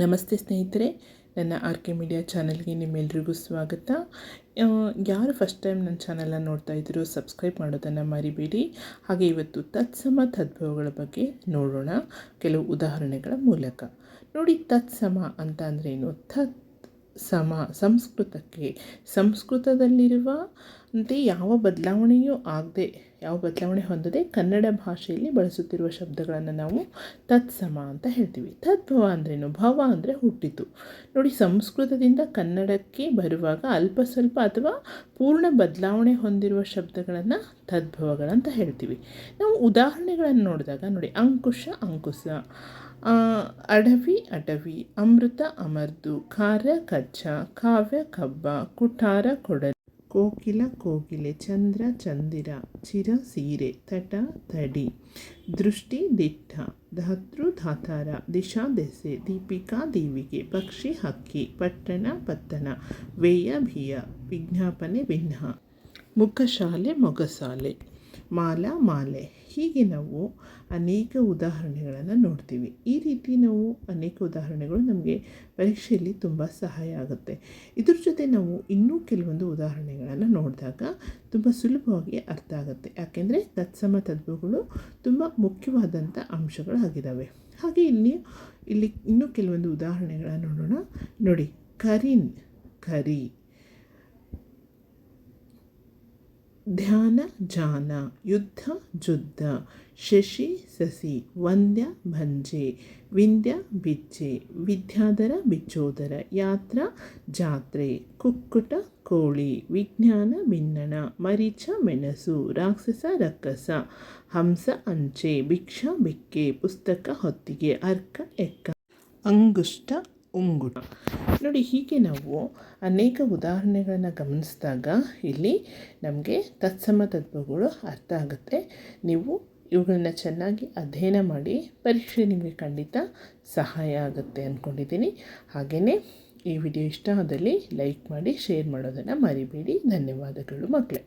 ನಮಸ್ತೆ ಸ್ನೇಹಿತರೆ, ನನ್ನ ಆರ್ ಕೆ ಮೀಡಿಯಾ ಚಾನಲ್ಗೆ ನಿಮ್ಮೆಲ್ರಿಗೂ ಸ್ವಾಗತ. ಯಾರು ಫಸ್ಟ್ ಟೈಮ್ ನನ್ನ ಚಾನಲನ್ನು ನೋಡ್ತಾ ಇದ್ದೀರೋ ಸಬ್ಸ್ಕ್ರೈಬ್ ಮಾಡೋದನ್ನು ಮರಿಬೇಡಿ. ಹಾಗೆ ಇವತ್ತು ತತ್ಸಮ ತದ್ಭವಗಳ ಬಗ್ಗೆ ನೋಡೋಣ. ಕೆಲವು ಉದಾಹರಣೆಗಳ ಮೂಲಕ. ನೋಡಿ, ತತ್ಸಮ ಅಂತ ಅಂದ್ರೇನು ತತ್ ಸಮ ಸಂಸ್ಕೃತಕ್ಕೆ. ಸಂಸ್ಕೃತದಲ್ಲಿರುವ ಅಂತೆ ಯಾವ ಬದಲಾವಣೆಯೂ ಆಗದೆ ಯಾವ ಬದಲಾವಣೆ ಹೊಂದದೆ ಕನ್ನಡ ಭಾಷೆಯಲ್ಲಿ ಬಳಸುತ್ತಿರುವ ಶಬ್ದಗಳನ್ನು ನಾವು ತತ್ಸಮ ಅಂತ ಹೇಳ್ತೀವಿ. ತದ್ಭವ ಅಂದ್ರೇನು ಭವ ಅಂದರೆ ಹುಟ್ಟಿತು ನೋಡಿ, ಸಂಸ್ಕೃತದಿಂದ ಕನ್ನಡಕ್ಕೆ ಬರುವಾಗ ಅಲ್ಪ ಸ್ವಲ್ಪ ಅಥವಾ ಪೂರ್ಣ ಬದಲಾವಣೆ ಹೊಂದಿರುವ ಶಬ್ದಗಳನ್ನು ತದ್ಭವಗಳಂತ ಹೇಳ್ತೀವಿ. ನಾವು ಉದಾಹರಣೆಗಳನ್ನು ನೋಡಿದಾಗ, ನೋಡಿ, ಅಂಕುಶ ಅಂಕುಶ ಅಡವಿ ಅಡವಿ, ಅಮೃತ, ಅಮರ್ದು, ಖಾರ, ಕಚ್ಚ, ಕಾವ್ಯ, ಕಬ್ಬ, ಕುಠಾರ, ಕೊಡಲಿ. ಕೋಕಿಲ ಕೋಗಿಲೆ ಚಂದ್ರ ಚಂದಿರ ಚಿರ ಸೀರೆ ತಟ ತಡಿ ದೃಷ್ಟಿ ದಿಟ್ಟ ಧಾತೃ ಧಾತಾರ ದಿಶಾ ದೆಸೆ ದೀಪಿಕಾ ದೀವಿಗೆ ಪಕ್ಷಿ ಹಕ್ಕಿ ಪಟ್ಟಣ ಪತ್ತನ ವೇಯ ಭಿಯ ವಿಜ್ಞಾಪನೆ ವಿನ್ಹ ಮುಖಶಾಲೆ ಮೊಗಸಾಲೆ ಮಾಲ ಮಾಲೆ. ಹೀಗೆ ನಾವು ಅನೇಕ ಉದಾಹರಣೆಗಳನ್ನು ನೋಡ್ತೀವಿ. ಈ ರೀತಿ ನಾವು ಅನೇಕ ಉದಾಹರಣೆಗಳು ನಮಗೆ ಪರೀಕ್ಷೆಯಲ್ಲಿ ತುಂಬ ಸಹಾಯ ಆಗುತ್ತೆ. ಇದ್ರ ಜೊತೆ ನಾವು ಇನ್ನೂ ಕೆಲವೊಂದು ಉದಾಹರಣೆಗಳನ್ನು ನೋಡಿದಾಗ ತುಂಬ ಸುಲಭವಾಗಿ ಅರ್ಥ ಆಗುತ್ತೆ. ಯಾಕೆಂದರೆ ತತ್ಸಮ ತದ್ಭವಗಳು ತುಂಬ ಮುಖ್ಯವಾದಂಥ ಅಂಶಗಳಾಗಿದ್ದಾವೆ. ಹಾಗೆ ಇಲ್ಲಿ ಇಲ್ಲಿ ಇನ್ನೂ ಕೆಲವೊಂದು ಉದಾಹರಣೆಗಳನ್ನು ನೋಡೋಣ. ನೋಡಿ, ಕರಿನ್, ಕರಿ. ಧ್ಯಾನ, ಜಾನ, ಯುದ್ಧ, ಜುದ್ಧ, ಶಶಿ, ಸಸಿ ವಂದ್ಯ ಭಂಜೆ, ವಿಂದ್ಯ, ಬಿಜ್ಜೆ, ವಿದ್ಯಾಧರ, ಬಿಚ್ಚೋದರ, ಯಾತ್ರ, ಜಾತ್ರೆ, ಕುಕ್ಕುಟ, ಕೋಳಿ, ವಿಜ್ಞಾನ, ಭಿನ್ನಣ, ಮರಿಚ, ಮೆಣಸು, ರಾಕ್ಷಸ, ರಕ್ಕಸ, ಹಂಸ, ಅಂಚೆ, ಭಿಕ್ಷಾ, ಬಿಕ್ಕೆ, ಪುಸ್ತಕ, ಹೊತ್ತಿಗೆ, ಅರ್ಕ, ಎಕ್ಕ. ಅಂಗುಷ್ಟ ಉಂಗುಟ. ನೋಡಿ, ಹೀಗೆ ನಾವು ಅನೇಕ ಉದಾಹರಣೆಗಳನ್ನು ಗಮನಿಸಿದಾಗ ಇಲ್ಲಿ ನಮಗೆ ತತ್ಸಮ ತತ್ವಗಳು ಅರ್ಥ ಆಗುತ್ತೆ. ನೀವು ಇವುಗಳನ್ನ ಚೆನ್ನಾಗಿ ಅಧ್ಯಯನ ಮಾಡಿ ಪರೀಕ್ಷೆ ನಿಮಗೆ ಖಂಡಿತ ಸಹಾಯ ಆಗುತ್ತೆ ಅಂದ್ಕೊಂಡಿದ್ದೀನಿ ಹಾಗೆಯೇ ಈ ವಿಡಿಯೋ ಇಷ್ಟ ಆದಲ್ಲಿ ಲೈಕ್ ಮಾಡಿ, ಶೇರ್ ಮಾಡೋದನ್ನು ಮರಿಬೇಡಿ. ಧನ್ಯವಾದಗಳು ಮಕ್ಕಳೇ